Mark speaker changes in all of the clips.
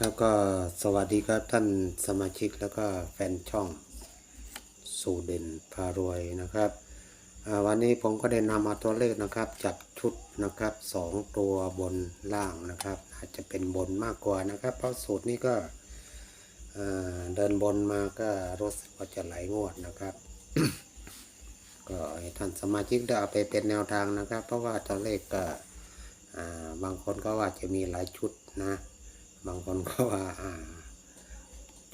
Speaker 1: ครับก็สวัสดีครับท่านสมาชิกแล้วก็แฟนช่องสู่เด่นพารวยนะครับวันนี้ผมก็ได้นำมาตัวเลขนะครับจัดชุดนะครับสองตัวบนล่างนะครับ อาจจะเป็นบนมากกว่านะครับ เพราะสูตรนี้ก็เดินบนมาก็รู้สึกว่าจะไหลงวดนะครับ ก็ให้ท่านสมาชิกได้เอาไปเป็นแนวทางนะครับ เพราะว่าตัวเลขก็บางคนก็ว่าจะมีหลายชุดนะ บางคนก็ว่า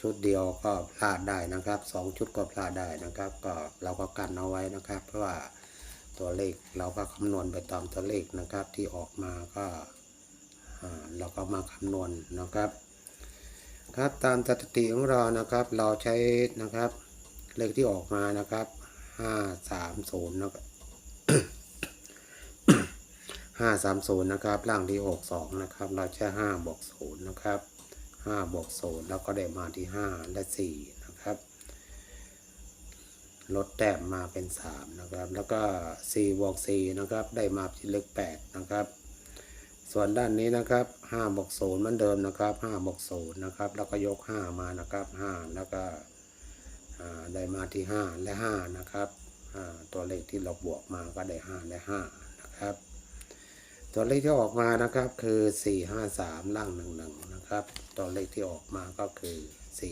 Speaker 1: ชุดเดียวก็พลาดได้นะครับสองชุดก็พลาดได้นะครับ ก็เราก็กันเอาไว้นะครับ เพราะว่าตัวเลขเราก็คำนวณไปตามตัวเลขนะครับ ที่ออกมาก็เราก็มาคำนวณนะครับ ครับตามสถิติของเรานะครับ เราใช้นะครับเลขที่ออกมานะครับห้าสามศูนย์นะครับ ห้าสามศูนย์นะครับ ล่างที่หกสองนะครับ เราใช้ห้าบวกศูนย์นะครับห้าบวกศูนย์แล้วก็ได้มาที่ห้าและสี่นะครับ ลดแต้มมาเป็นสามนะครับ แล้วก็สี่บวกสี่นะครับ ได้มาที่เลขแปดนะครับ ส่วนด้านนี้นะครับห้าบวกศูนย์เหมือนเดิมนะครับห้าบวกศูนย์นะครับ แล้วก็ยกห้ามานะครับห้าแล้วก็ได้มาที่ห้าและห้านะครับอ่าตัวเลขที่เราบวกมาก็ได้ห้าและห้านะครับ ตัวเลขที่ออกมานะครับคือ 453 ล่าง 11 นะครับ ตัวเลขที่ออกมาก็คือ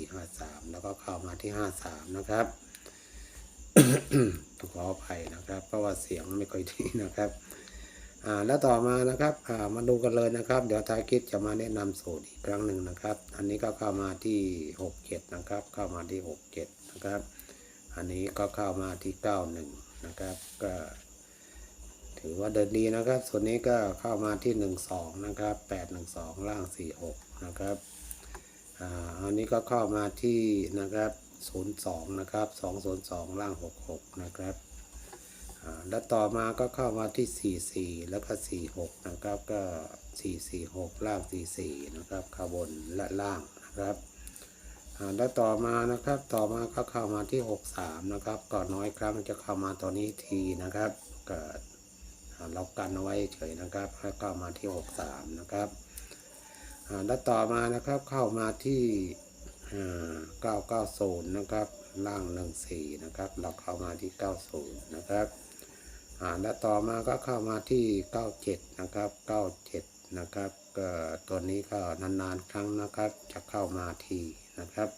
Speaker 1: 453 แล้วก็เข้ามาที่ 53 นะครับขออภัยนะครับ เพราะว่าเสียงไม่ค่อยดีนะครับอ่าแล้วต่อมานะครับอ่ามาดูกันเลยนะครับ เดี๋ยวท้ายคลิปจะมาแนะนำสูตรอีกครั้งหนึ่งนะครับ อันนี้ก็เข้ามาที่ 67 นะครับ เข้ามาที่ 67 นะครับ อันนี้ก็เข้ามาที่ 91 นะครับก็ ถือว่าเดินดีนะครับ ส่วนนี้ก็เข้ามาที่หนึ่งสองนะครับแปดหนึ่งสองล่างสี่หกนะครับอ่าอันนี้ก็เข้ามาที่นะครับศูนสองนะครับสองศูนสองล่างหกหกนะครับแล้วต่อมาก็เข้ามาที่สี่สี่แล้วก็สี่หกนะครับ ก็สี่สี่หกล่างสี่สี่นะครับข้างบนและล่างนะครับแล้วต่อมานะครับ ต่อมาก็เข้ามาที่หกสามนะครับก่อนน้อยครั้งจะเข้ามาตัวนี้ทีนะครับ เก็อ่า เรากันเอาไว้เฉยนะครับแล้วก็มาที่ 63 นะครับแล้วต่อมานะครับเข้ามาที่อ่า990 นะครับ ล่าง 14 นะครับ เราเข้ามาที่ 90 นะครับแล้วต่อมาก็เข้ามาที่ 97 นะครับ 97 นะครับก็ตัวนี้ก็นานๆครั้งนะครับ จะเข้ามาทีนะครับ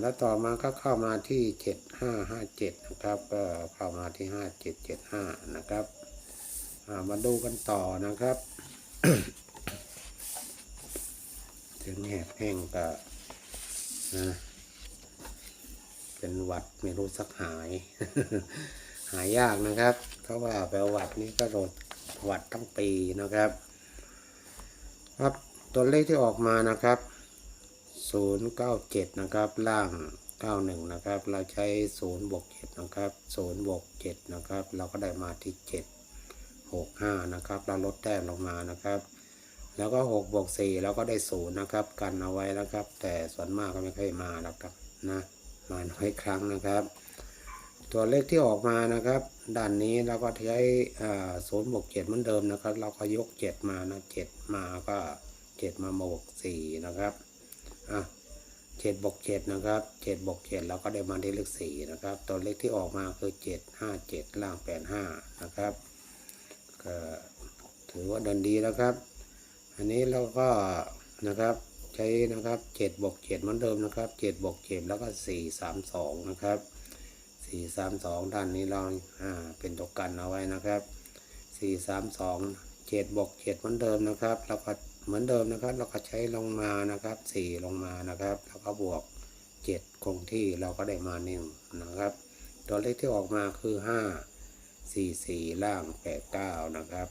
Speaker 1: แล้วต่อมาก็เข้ามาที่เจ็ดห้าห้าเจ็ดนะครับ ก็เข้ามาที่ห้าเจ็ดเจ็ดห้านะครับมาดูกันต่อนะครับ ถึงแหบแห้งก็นะเป็นหวัดไม่รู้สักหาย หายยากนะครับเพราะว่าแปลหวัดนี้ก็โดนหวัดทั้งปีนะครับ ครับตัวเลขที่ออกมานะครับ ศูนย์เก้าเจ็ดนะครับ ล่างเก้าหนึ่งนะครับ เราใช้ศูนย์บวกเจ็ดนะครับศูนย์บวกเจ็ดนะครับ เราก็ได้มาที่เจ็ดหกห้านะครับ เราลดแต้มลงมานะครับ แล้วก็หกบวกสี่เราก็ได้ศูนย์นะครับ กันเอาไว้นะครับ แต่ส่วนมากก็ไม่ค่อยมาแล้วครับนะ มาน้อยครั้งนะครับ ตัวเลขที่ออกมานะครับ ด้านนี้เราก็ใช้ศูนย์บวกเจ็ดเหมือนเดิมนะครับ เราก็ยกเจ็ดมานะเจ็ดมาก็เจ็ดมาบวกสี่นะครับ อะเจ็ดบวกเจ็ดนะครับเจ็ดบวกเจ็ดเราก็ได้มาที่เลขสี่นะครับ ตัวเลขที่ออกมาคือเจ็ดห้าเจ็ดล่างแปดห้านะครับก็ถือว่าดินดีแล้วครับ อันนี้เราก็นะครับใช้นะครับเจ็ดบวกเจ็ดเหมือนเดิมนะครับเจ็ดบวกเจ็ดแล้วก็สี่สามสองนะครับสี่สามสองด้านนี้เราอ่าเป็นตัวกันเอาไว้นะครับสี่สามสองเจ็ดบวกเจ็ดเหมือนเดิมนะครับแล้วก็ เหมือนเดิมนะครับ เราก็ใช้ลงมานะครับสี่ลงมานะครับ แล้วก็บวกเจ็ดคงที่เราก็ได้มาหนึ่งนะครับ ตัวเลขที่ออกมาคือห้าสี่สี่ล่างแปดเก้านะครับ